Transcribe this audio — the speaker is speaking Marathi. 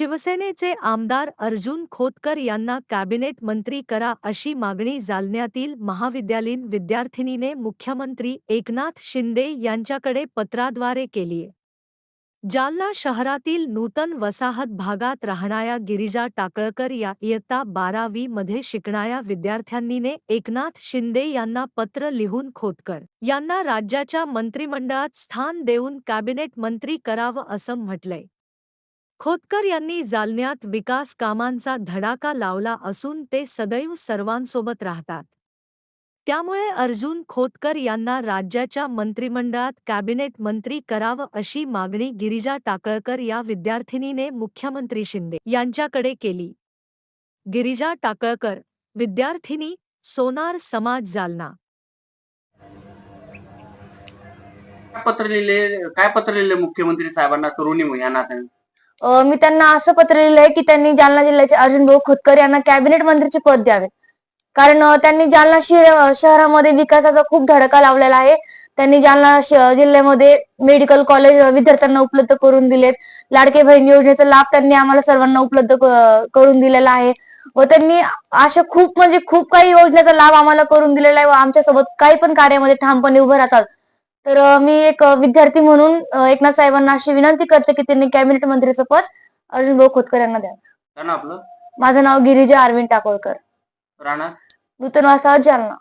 शिवसेनेचे आमदार अर्जुन खोतकर यांना कॅबिनेट मंत्री करा अशी मागणी जालन्यातील महाविद्यालयीन विद्यार्थिनीने मुख्यमंत्री एकनाथ शिंदे यांच्याकडे पत्राद्वारे केलीय जालना शहरातील नूतन वसाहत भागात राहणाऱ्या गिरिजा टाकळकर या इयत्ता बारावी मध्ये शिकणाऱ्या विद्यार्थ्यांनीने एकनाथ शिंदे यांना पत्र लिहून खोतकर यांना राज्याच्या मंत्रिमंडळात स्थान देऊन कॅबिनेट मंत्री करावं असं म्हटलंय. खोतकर यांनी जालन्यात विकास कामांचा धडाका लावला असून ते सदैव सर्वांसोबत राहतात. त्यामुळे अर्जुन खोतकर यांना राज्याच्या मंत्रिमंडळात कॅबिनेट मंत्री करावं अशी मागणी गिरिजा टाकळकर या विद्यार्थिनीने मुख्यमंत्री शिंदे यांच्याकडे केली. गिरिजा टाकळकर विद्यार्थिनी सोनार समाज जालना. पत्र लिहिले काय पत्र लिहिले मुख्यमंत्री साहेबांना? तरुणी या नात्याने मी त्यांना असं पत्र लिहिलंय की त्यांनी जालना जिल्ह्याचे अर्जुन भाऊ खोतकर यांना कॅबिनेट मंत्रीचे पद द्यावे. कारण त्यांनी जालना शहरामध्ये विकासाचा खूप धडका लावलेला आहे. त्यांनी जालना जिल्ह्यामध्ये मेडिकल कॉलेज विद्यार्थ्यांना उपलब्ध करून दिलेत. लाडके बहीण योजनेचा लाभ त्यांनी आम्हाला सर्वांना उपलब्ध करून दिलेला आहे. व त्यांनी अशा खूप म्हणजे खूप काही योजनेचा लाभ आम्हाला करून दिलेला आहे व आमच्यासोबत काही पण कार्यामध्ये ठामपणे उभं राहतात. तर मी एक विद्यार्थी म्हणून एकनाथ साहेबांना अशी विनंती करते की त्यांनी कॅबिनेट मंत्रीचं पद अर्जुन भाऊ खोतकर यांना द्या. काय ना आपलं? माझं नाव गिरिजा अरविंद टाकोळकर. राणा? नूतन वासा जालना.